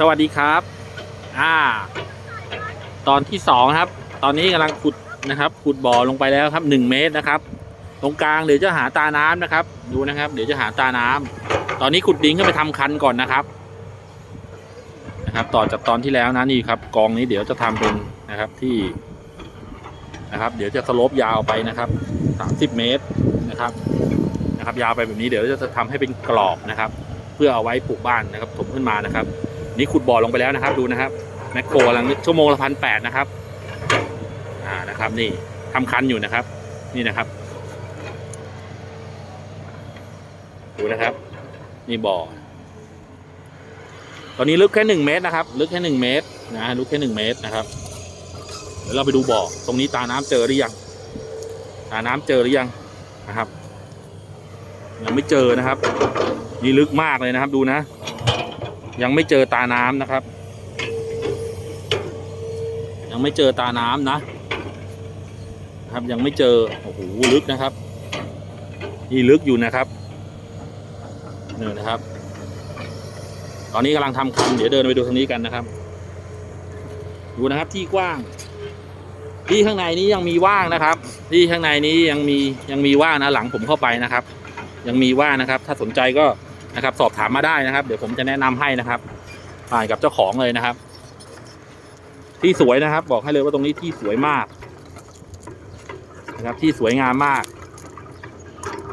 สวัสดีครับ อ่า ตอนที่สองครับ ตอนนี้กำลังขุดนะครับ ขุดบ่อลงไปแล้วครับหนึ่งเมตรนะครับ ตรงกลางเดี๋ยวจะหาตาน้ำนะครับ ดูนะครับ เดี๋ยวจะหาตาน้ำตอนนี้ขุดดินขึ้นไปทำคันก่อนนะครับ นะครับ ต่อจากตอนที่แล้วนะนี่ครับ กองนี้เดี๋ยวจะทำเป็นนะครับที่นะครับ เดี๋ยวจะสลปยาวไปนะครับสามสิบเมตรนะครับ นะครับ ยาวไปแบบนี้เดี๋ยวจะทำให้เป็นกรอบนะครับ เพื่อเอาไว้ปลูกบ้านนะครับถมขึ้นมานะครับ นี่ขุดบ่อลงไปแล้วนะครับ ดูนะครับแมคโครกำลังชั่วโมงละพันแปดนะครับอ่านะครับ นี่ทำคันอยู่นะครับ นี่นะครับ ดูนะครับ นี่บ่อ ตอนนี้ลึกแค่หนึ่งเมตรนะครับ ลึกแค่หนึ่งเมตรนะลึกแค่หนึ่งเมตรนะครับเดี๋ยวเราไปดูบ่อ ตรงนี้ตาน้ำเจอหรือยังตาน้ำเจอหรือยังนะครับยังไม่เจอนะครับ นี่ลึกมากเลยนะครับ ดูนะ ยังไม่เจอตาน้ำนะครับ ยังไม่เจอตาน้ำนะนะ ครับยังไม่เจอโอ้โหลึกนะครับนี่ลึกอยู่นะครับนี่นะครับ ตอนนี้กำลังทำคันเดี๋ยวเดินไปดูทางนี้กันนะครับ ดูนะครับที่กว้าง ที่ข้างในนี้ยังมีว่างนะครับ ที่ข้างในนี้ยังมียังมีว่างนะหลังผมเข้าไปนะครับ ยังมีว่างนะครับ ถ้าสนใจก็ นะครับ สอบถามมาได้นะครับ เดี๋ยวผมจะแนะนำให้นะครับผ่านกับเจ้าของเลยนะครับ ที่สวยนะครับ บอกให้เลยว่าตรงนี้ที่สวยมาก นะครับ ที่สวยงามมาก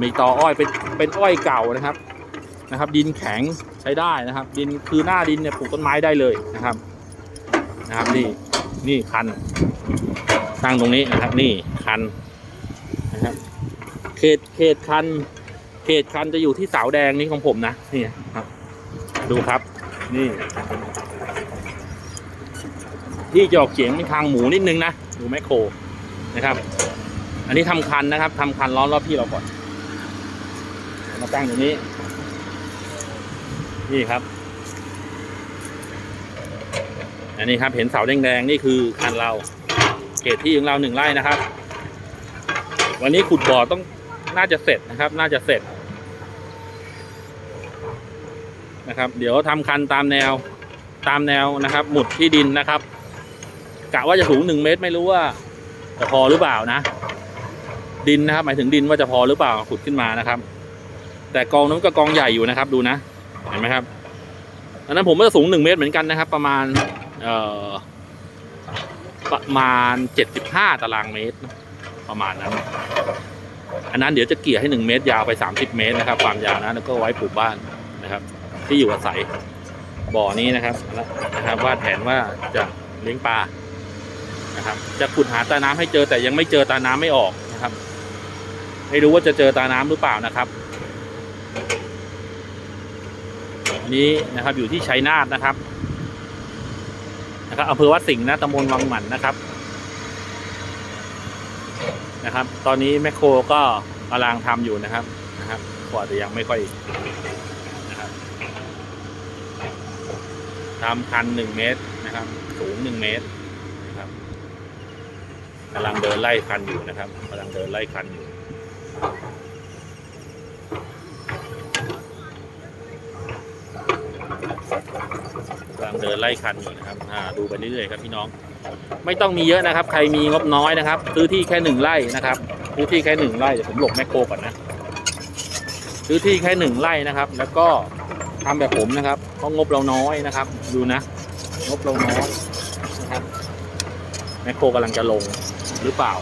มีตออ้อยเป็นเป็นอ้อยเก่านะครับ นะครับ ดินแข็งใช้ได้นะครับ ดินคือหน้าดินเนี่ยปลูกต้นไม้ได้เลยนะครับ นะครับนี่นี่คันตั้งตรงนี้นะครับ นี่คันนะครับเขตเขตคัน เขตคันจะอยู่ที่เสาแดงนี้ของผมนะนี่ครับ ดูครับ นี่ ที่จะออกเฉียงเป็นทางหมูนิดนึงนะดูแมคโครนะครับ อันนี้ทำคันนะครับทำคันล้อมรอบที่เราก่อนมาตั้งอย่างนี้ นี่ครับ อันนี้ครับเห็นเสาแดงๆนี่คือคันเราเขตที่ของเราหนึ่งไร่นะครับ วันนี้ขุดบ่อต้องน่าจะเสร็จนะครับ น่าจะเสร็จ นะครับ เดี๋ยวทำคันตามแนวตามแนวนะครับ หมุดที่ดินนะครับกะว่าจะสูงหนึ่งเมตรไม่รู้ว่าจะพอหรือเปล่านะ ดินนะครับ หมายถึงดินว่าจะพอหรือเปล่าขุดขึ้นมานะครับ แต่กองนั้นก็กองใหญ่อยู่นะครับดูนะเห็นไหมครับอันนั้นผมก็จะสูงหนึ่งเมตรเหมือนกันนะครับ ประมาณเอ่อประมาณเจ็ดสิบห้าตารางเมตร ประมาณนั้นอันนั้นเดี๋ยวจะเกี่ยให้หนึ่งเมตรยาวไปสามสิบเมตรนะครับ ความยาวนะแล้วก็ไว้ปลูกบ้านนะครับ ที่อยู่อาศัยบ่อนี้นะครับนะครับวาดแผนว่าจะเลี้ยงปลานะครับ จะขุดหาตาน้ำให้เจอแต่ยังไม่เจอตาน้ำไม่ออกนะครับ ไม่รู้ว่าจะเจอตาน้ำหรือเปล่านะครับนี้นะครับอยู่ที่ชัยนาทนะครับนะครับอำเภอวัดสิงห์นะตำบลวังหมันนะครับนะครับ ตอนนี้แมคโครก็กำลังทำอยู่นะครับนะครับกว่าจะยังไม่ค่อยนะครับ ทำคันหนึ่งเมตรนะครับ สูงหนึ่งเมตรนะครับกำลังเดินไล่คันอยู่นะครับกำลังเดินไล่คันอยู่กำลังเดินไล่คันอยู่นะครับดูไปเรื่อยๆครับพี่น้อง ไม่ต้องมีเยอะนะครับ ใครมีงบน้อยนะครับซื้อที่แค่หนึ่งไร่นะครับซื้อที่แค่หนึ่งไร่เดี๋ยวผมหลบแมคโครก่อนนะซื้อที่แค่หนึ่งไร่นะครับ แล้วก็ทำแบบผมนะครับ เพราะงบเราน้อยนะครับ ดูนะ งบเราน้อยนะครับแมคโครกำลังจะลงหรือเปล่า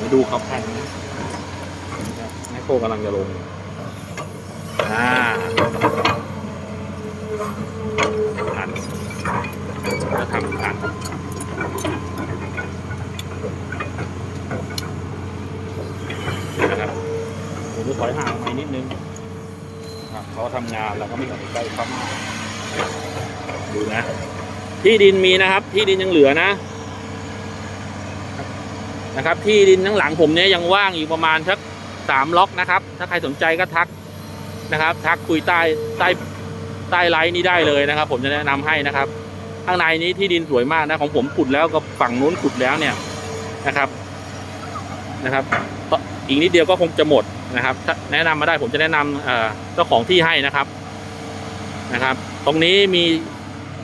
มาดูเขาพันนะแมคโครกำลังจะลงอ่าคันจะทำคันนะครับผมจะถอยห่างไปนิดนึงนะเขาทำงานเราก็ไม่ต้องไปใกล้เขามาก ดูนะ ที่ดินมีนะครับ ที่ดินยังเหลือนะ นะครับ ที่ดินทั้งหลังผมเนี้ยยังว่างอีกประมาณสักสามล็อกนะครับ ถ้าใครสนใจก็ทักนะครับ ทักคุยใต้ใต้ใต้ไลน์นี้ได้เลยนะครับ ผมจะแนะนำให้นะครับ ข้างในนี้ที่ดินสวยมากนะของผมขุดแล้วก็ฝั่งนู้นขุดแล้วเนี่ยนะครับนะครับอีกนิดเดียวก็คงจะหมดนะครับแนะนำมาได้ผมจะแนะนำเจ้าของที่ให้นะครับนะครับ ตรงนี้มี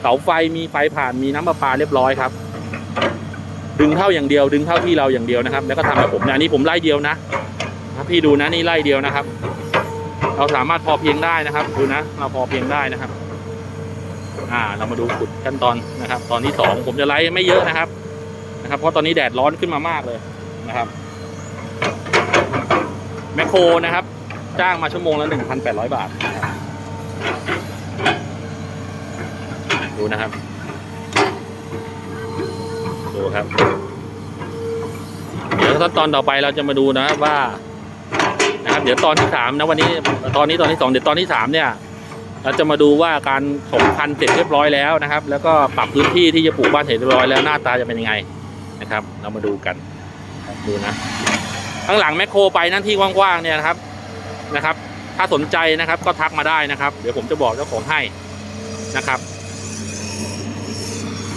เสาไฟมีไฟผ่านมีน้ำประปาเรียบร้อยครับ ดึงเข้าอย่างเดียว ดึงเข้าที่เราอย่างเดียวนะครับ แล้วก็ทำแบบผมนะนนี้ผมไล่เดียวนะพี่ดูนะนี่ไล่เดียวนะครับ เราสามารถพอเพียงได้นะครับดูนะ เราพอเพียงได้นะครับ อ่า เรามาดูขุดขั้นตอนนะครับ ตอนที่สองผมจะไล่ไม่เยอะนะครับ นะครับ เพราะตอนนี้แดดร้อนขึ้นมามากเลยนะครับแมคโครนะครับ จ้างมาชั่วโมงละหนึ่งพันแปดร้อยบาทนะครับ ดูนะครับ ดูครับ เดี๋ยวขั้นตอนต่อไปเราจะมาดูนะว่า นะครับ เดี๋ยวตอนที่สามนะวันนี้ ตอนนี้ตอนที่สองเดี๋ยวตอนที่สามเนี่ย เราจะมาดูว่าการถมพันธุ์เสร็จเรียบร้อยแล้วนะครับ แล้วก็ปรับพื้นที่ที่จะปลูกบ้านเสร็จเรียบร้อยแล้วหน้าตาจะเป็นยังไงนะครับ เรามาดูกันดูนะ ข้างหลังแมคโครไปนั่นที่กว้างๆเนี่ยนะครับนะครับ ถ้าสนใจนะครับก็ทักมาได้นะครับ เดี๋ยวผมจะบอกเจ้าของให้นะครับ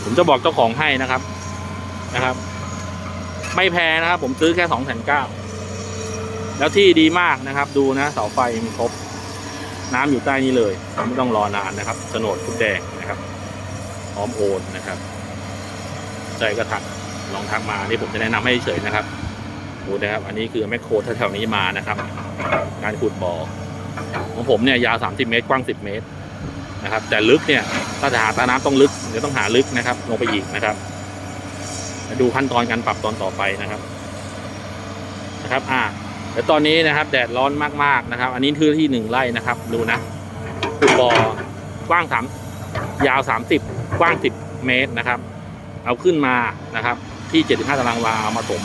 ผมจะบอกเจ้าของให้นะครับนะครับ ไม่แพงนะครับ ผมซื้อแค่สองแสนเก้าแล้วที่ดีมากนะครับ ดูนะเสาไฟมีครบ น้ำอยู่ใต้นี้เลย ไม่ต้องรอนานนะครับโฉนดคุดแดงนะครับพร้อมโอนนะครับ ใจก็ทักลองทักมานี่ผมจะแนะนำให้เฉยนะครับดูนะครับ อันนี้คือแมคโครแถวๆนี้มานะครับ การขุดบ่อของผมเนี่ยยาว 30 เมตร กว้าง 10 เมตรนะครับ แต่ลึกเนี่ยถ้าจะหาตาน้ำต้องลึก ดี๋ยวต้องหาลึกนะครับ ลงไปอีกนะครับมาดูขั้นตอนการปรับตอนต่อไปนะครับ นะครับ อ่าเดี๋ยวตอนนี้นะครับ แดดร้อนมากๆนะครับ อันนี้คือที่หนึ่งไร่นะครับ ดูนะขุดบ่อกว้างสามยาว30กว้าง10เมตรนะครับ เอาขึ้นมานะครับ ที่75ตารางวาเอามาถม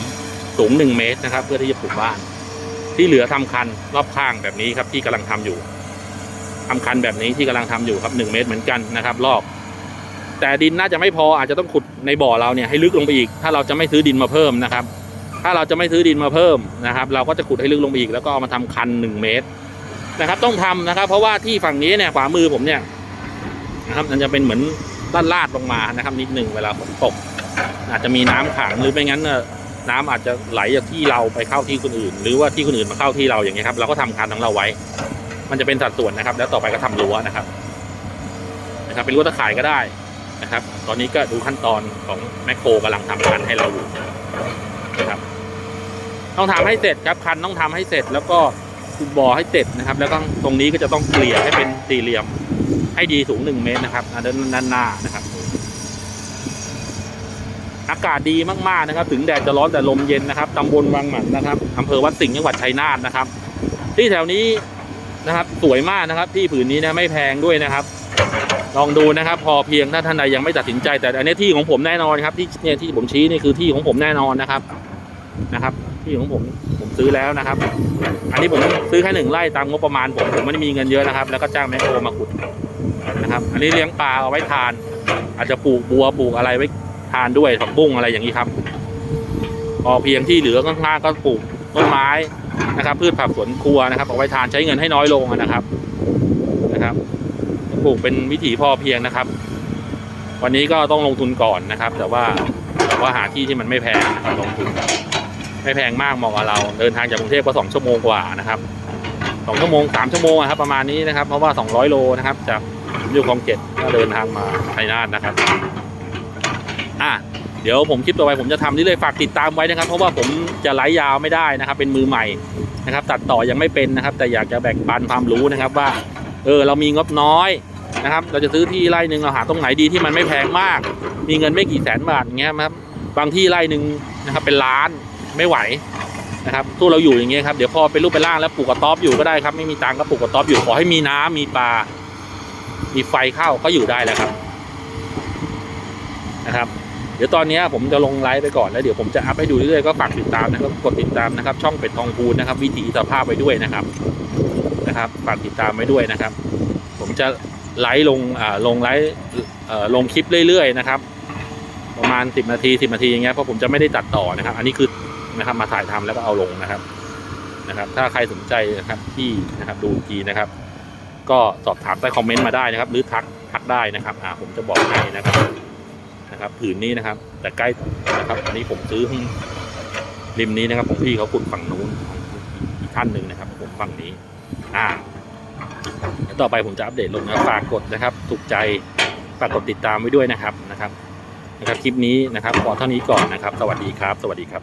สูงหนึ่งเมตรนะครับ เพื่อที่จะปลูกบ้าน ที่เหลือทำคันรอบข้างแบบนี้ครับที่กำลังทำอยู่ทำคันแบบนี้ที่กำลังทำอยู่ครับหนึ่งเมตรเหมือนกันนะครับ รอบ แต่ดินน่าจะไม่พออาจจะต้องขุดในบ่อเราเนี่ยให้ลึกลงไปอีก ถ้าเราจะไม่ซื้อดินมาเพิ่มนะครับ ถ้าเราจะไม่ซื้อดินมาเพิ่มนะครับ เราก็จะขุดให้ลึกลงไปอีกแล้วก็เอามาทำคันหนึ่งเมตรนะครับ ต้องทำนะครับ เพราะว่าที่ฝั่งนี้เนี่ยขวามือผมเนี่ยนะครับมันจะเป็นเหมือนลาดลาดลงมานะครับ นิดหนึ่งเวลาฝนตก อาจจะมีน้ำขังหรือไม่งั้นน่ะน้ำอาจจะไหลจากที่เราไปเข้าที่คนอื่น หรือว่าที่คนอื่นมาเข้าที่เราอย่างเงี้ยครับเราก็ทำคันของเราไว้ มันจะเป็นสัดส่วนนะครับ แล้วต่อไปก็ทำรั้วนะครับนะครับ เป็นรั้วตะข่ายก็ได้ นะครับ ตอนนี้ก็ดูขั้นตอนของแมคโครกำลังทำคันให้เราอยู่นะครับ ต้องทำให้เสร็จครับคันต้องทำให้เสร็จแล้วก็ขุดบ่อให้เสร็จนะครับ แล้วก็ตรงนี้ก็จะต้องเกลี่ยให้เป็นสี่เหลี่ยมให้ดีสูงหนึ่งเมตรนะครับอ่าด้านด้านหน้านะครับ อากาศดีมากๆนะครับ ถึงแดดจะร้อนแต่ลมเย็นนะครับตำบลวังหมันนะครับอำเภอวัดสิงห์จังหวัดชัยนาทนะครับ ที่แถวนี้นะครับ สวยมากนะครับ ที่ผืนนี้นะไม่แพงด้วยนะครับ ลองดูนะครับ พอเพียงถ้าท่านใดยังไม่ตัดสินใจ แต่อันนี้ที่ของผมแน่นอนครับ ที่เนี่ยที่ผมชี้นี่คือที่ของผมแน่นอนนะครับนะครับ ที่ของผมผมซื้อแล้วนะครับ อันนี้ผมซื้อแค่หนึ่งไร่ตามงบประมาณผมผมไม่ได้มีเงินเยอะนะครับ แล้วก็จ้างแมคโครมาขุดนะครับ อันนี้เลี้ยงปลาเอาไว้ทาน อาจจะปลูกบัวปลูกอะไรไว้ทานด้วยผักบุ้งอะไรอย่างนี้ครับพอเพียงที่เหลือข้างๆก็ปลูกต้นไม้นะครับ พืชผักสวนครัวนะครับเอาไว้ทานใช้เงินให้น้อยลงนะครับนะครับ ปลูกเป็นวิถีพอเพียงนะครับ วันนี้ก็ต้องลงทุนก่อนนะครับ แต่ว่าแต่ว่าหาที่ที่มันไม่แพงนะครับลงทุนไม่แพงมากเหมาะกับเรา เดินทางจากกรุงเทพก็สองชั่วโมงกว่านะครับสองชั่วโมงสามชั่วโมงครับประมาณนี้นะครับ เพราะว่าสองร้อยโลนะครับจากยูคลองเจ็ดก็เดินทางมาชัยนาทนะครับอะเดี๋ยวผมคลิปต่อไปผมจะทำนี่เลยฝากติดตามไว้นะครับ เพราะว่าผมจะไลฟ์ยาวไม่ได้นะครับ เป็นมือใหม่นะครับ ตัดต่อยังไม่เป็นนะครับ แต่อยากจะแบ่งปันความรู้นะครับว่า เออเรามีงบน้อย นะครับ เราจะซื้อที่ไร่หนึ่งเราหาตรงไหนดีที่มันไม่แพงมาก มีเงินไม่กี่แสนบาทอย่างเงี้ยครับ บางที่ไร่หนึ่งนะครับเป็นล้านไม่ไหวนะครับตู้เราอยู่อย่างเงี้ยครับ เดี๋ยวพอเป็นรูปเป็นร่างแล้วปลูกกระต๊อบอยู่ก็ได้ครับ ไม่มีตังก็ปลูกกระต๊อบอยู่ขอให้มีน้ำมีปลา มีไฟเข้าก็อยู่ได้แล้วครับนะครับ เดี๋ยวตอนนี้ผมจะลงไลฟ์ไปก่อนแล้วเดี๋ยวผมจะอัพให้ดูเรื่อยๆก็ฝากติดตามนะครับกดติดตามนะครับ ช่องเป็ดทองพูนนะครับ วิถีสภาพไว้ด้วยนะครับนะครับฝากติดตามไว้ด้วยนะครับ ผมจะ ไลฟ์ลงลงไลฟ์ลงคลิปเรื่อยๆนะครับ ประมาณ 10 นาที 10 นาทีอย่างเงี้ยเพราะผมจะไม่ได้ตัดต่อนะครับ อันนี้คือนะครับมาถ่ายทำแล้วก็เอาลงนะครับนะครับ ถ้าใครสนใจนะครับที่นะครับดูกีนะครับ ก็สอบถามใต้คอมเมนต์มาได้นะครับ หรือทักทักได้นะครับอ่าผมจะบอกให้นะครับนะครับผืนนี้นะครับ แต่ใกล้นะครับ อันนี้ผมซื้อริมนี้นะครับของพี่เขาขุดฝั่งนู้นของอีกท่านหนึ่งนะครับ ผมฝั่งนี้ อ่า ต่อไปผมจะอัปเดตลงนะฝากกดนะครับ ถูกใจฝากกดติดตามไว้ด้วยนะครับนะครับนะครับคลิปนี้นะครับขอเท่านี้ก่อนนะครับ สวัสดีครับ สวัสดีครับ